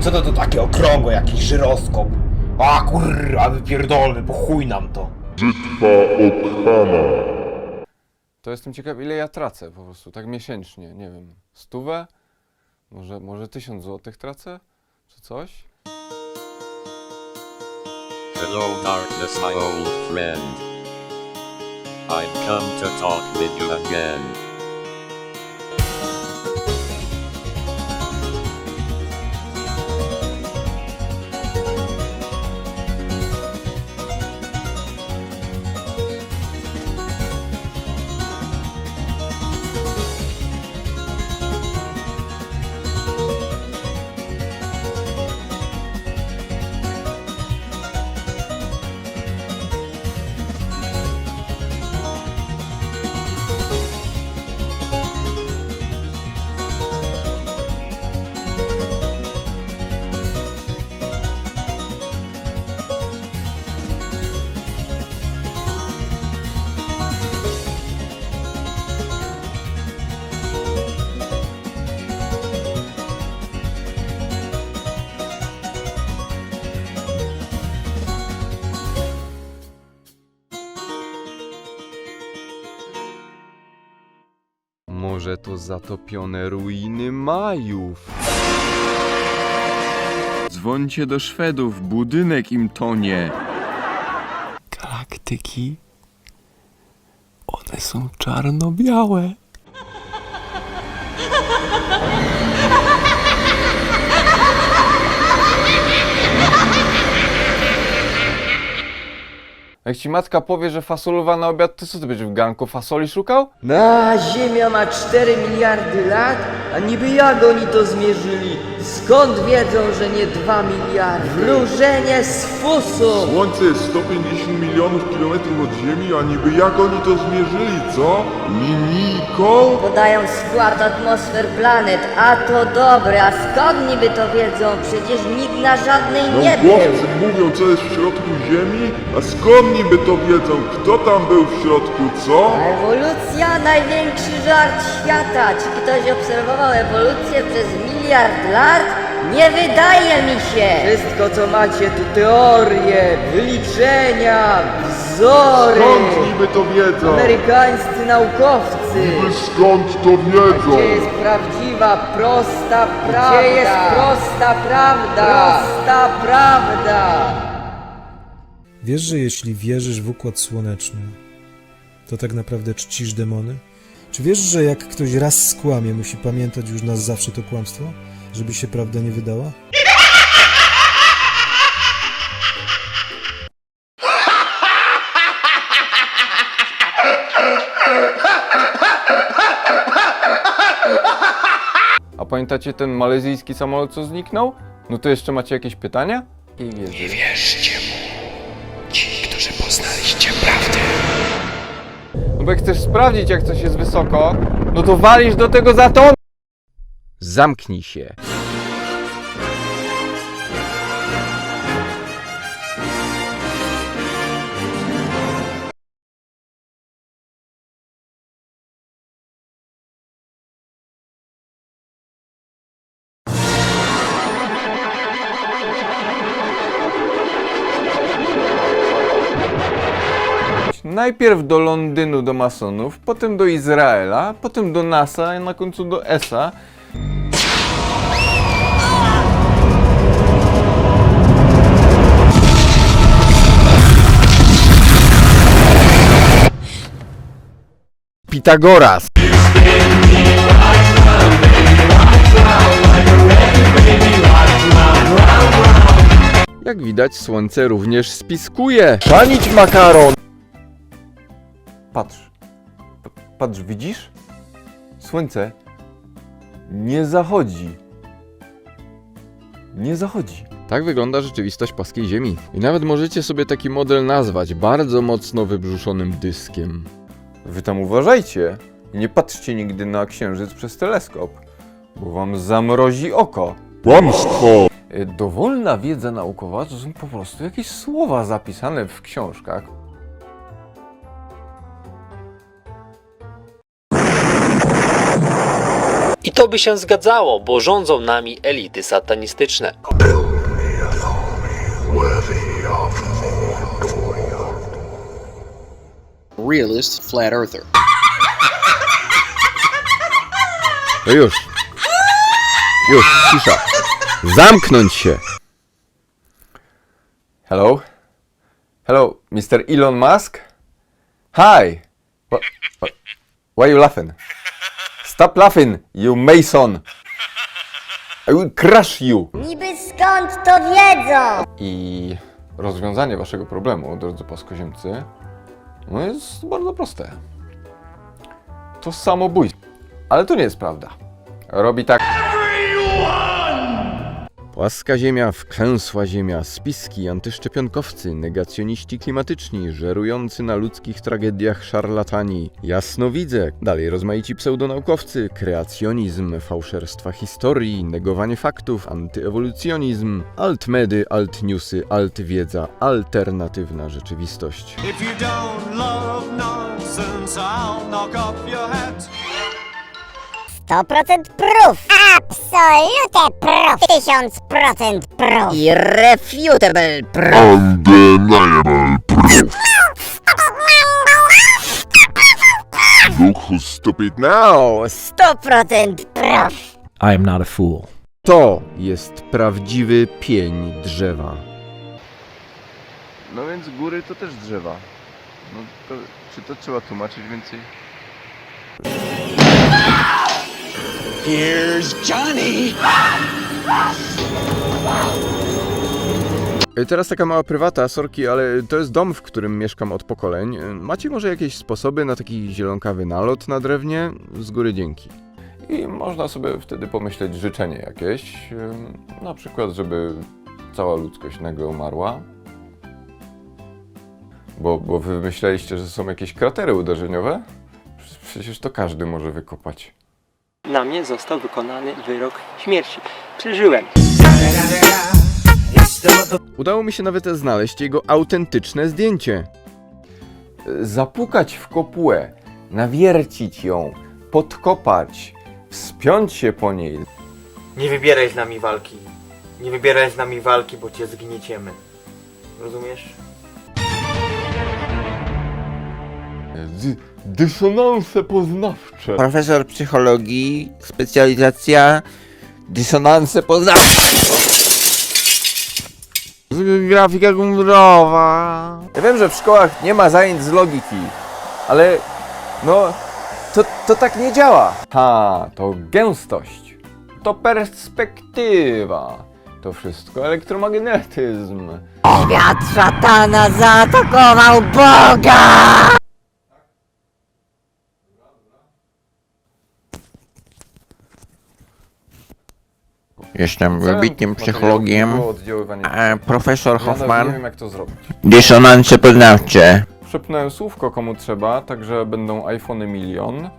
Co to to takie okrągłe, jakiś żyroskop? A kurwa, wypierdolmy, bo chuj nam to. Okhana. To jestem ciekaw, ile ja tracę po prostu, tak miesięcznie, nie wiem, stówę? Może, może tysiąc złotych tracę? Czy coś? Hello darkness my old friend. I've come to talk with you again. Może to zatopione ruiny Majów? Dzwońcie do Szwedów, budynek im tonie. Galaktyki? One są czarno-białe. Jak ci matka powie, że fasolowa na obiad, to co ty będziesz w garnku fasoli szukał? Na Ziemia ma 4 miliardy lat, a niby jak oni to zmierzyli? Skąd wiedzą, że nie 2 miliardy? Wróżenie z fusu! Słońce jest 150 milionów kilometrów od Ziemi, a niby jak oni to zmierzyli, co? Linijką? Podają skład atmosfer planet, a to dobre, a skąd niby to wiedzą? Przecież nikt na żadnej nie był. Naukowcy mówią, co jest w środku Ziemi, a skąd niby to wiedzą? Kto tam był w środku, co? Ewolucja największy żart świata. Czy ktoś obserwował ewolucję przez miliard lat? Nie wydaje mi się. Wszystko co macie to teorie, wyliczenia, wzory. Skąd niby to wiedzą? Amerykańscy naukowcy. Niby skąd to wiedzą? Gdzie jest prawdziwa, prosta prawda? Gdzie jest prosta prawda? Prosta prawda! Wiesz, że jeśli wierzysz w układ słoneczny, to tak naprawdę czcisz demony? Czy wiesz, że jak ktoś raz skłamie, musi pamiętać już na zawsze to kłamstwo, żeby się prawda nie wydała? A pamiętacie ten malezyjski samolot, co zniknął? No to jeszcze macie jakieś pytania? I. Nie wierzcie No bo jak chcesz sprawdzić, jak coś jest wysoko, no to walisz do tego zatonu! Zamknij się. Najpierw do Londynu do masonów, potem do Izraela, potem do NASA, a na końcu do ESA. Pitagoras. Jak widać, słońce również spiskuje. Palić makaron! Patrz. P- patrz, widzisz? Słońce nie zachodzi. Nie zachodzi. Tak wygląda rzeczywistość płaskiej Ziemi. I nawet możecie sobie taki model nazwać bardzo mocno wybrzuszonym dyskiem. Wy tam uważajcie. Nie patrzcie nigdy na księżyc przez teleskop, bo wam zamrozi oko. Kłamstwo! Dowolna wiedza naukowa to są po prostu jakieś słowa zapisane w książkach. I to by się zgadzało, bo rządzą nami elity satanistyczne. realist flat earther. To już. Już, cisza. Zamknąć się. Hello? Hello, Mr. Elon Musk? Hi. What, what, why you laughing? Stop laughing, you Mason. I will crush you. Niby skąd to wiedzą? I rozwiązanie waszego problemu, drodzy płaskoziemcy, no jest bardzo proste. To samobójstwo. Ale to nie jest prawda. Robi tak. Płaska ziemia, wklęsła ziemia, spiski, antyszczepionkowcy, negacjoniści klimatyczni, żerujący na ludzkich tragediach szarlatani, jasnowidzę, dalej rozmaici pseudonaukowcy, kreacjonizm, fałszerstwa historii, negowanie faktów, antyewolucjonizm, altmedy, altnewsy, altwiedza, alternatywna rzeczywistość. 100% proof! Absolute proof! 1000% proof! Irrefutable proof! Undeniable proof. Look who's stupid now. 100% proof! I am not a fool. To jest prawdziwy pień drzewa. No więc góry to też drzewa. No to, czy to trzeba tłumaczyć więcej? Y, Teraz taka mała prywata, sorki, ale to jest dom, w którym mieszkam od pokoleń. Y, Macie może jakieś sposoby na taki zielonkawy nalot na drewnie? Z góry dzięki. I można sobie wtedy pomyśleć życzenie jakieś, ym, na przykład, żeby cała ludzkość nagle umarła. Bo, bo wy myśleliście, że są jakieś kratery uderzeniowe? Przecież to każdy może wykopać. Na mnie został wykonany wyrok śmierci. Przeżyłem. Udało mi się nawet znaleźć jego autentyczne zdjęcie. Zapukać w kopułę, nawiercić ją, podkopać, wspiąć się po niej. Nie wybieraj z nami walki. Nie wybieraj z nami walki, bo cię zgnieciemy. Rozumiesz? Dysonanse poznawcze. Profesor psychologii, specjalizacja dysonanse poznawcze. Grafika komputerowa. Ja wiem, że w szkołach nie ma zajęć z logiki, ale no to, to tak nie działa. Ha, to gęstość, to perspektywa, to wszystko elektromagnetyzm. Świat szatana zaatakował Boga! Jestem wybitnym psychologiem. oddziaływanie E, profesor nawet nie Hoffman. wiem jak to zrobić. Dysonanse poznawcze. Szepnąłem słówko komu trzeba, także będą iPhony milion.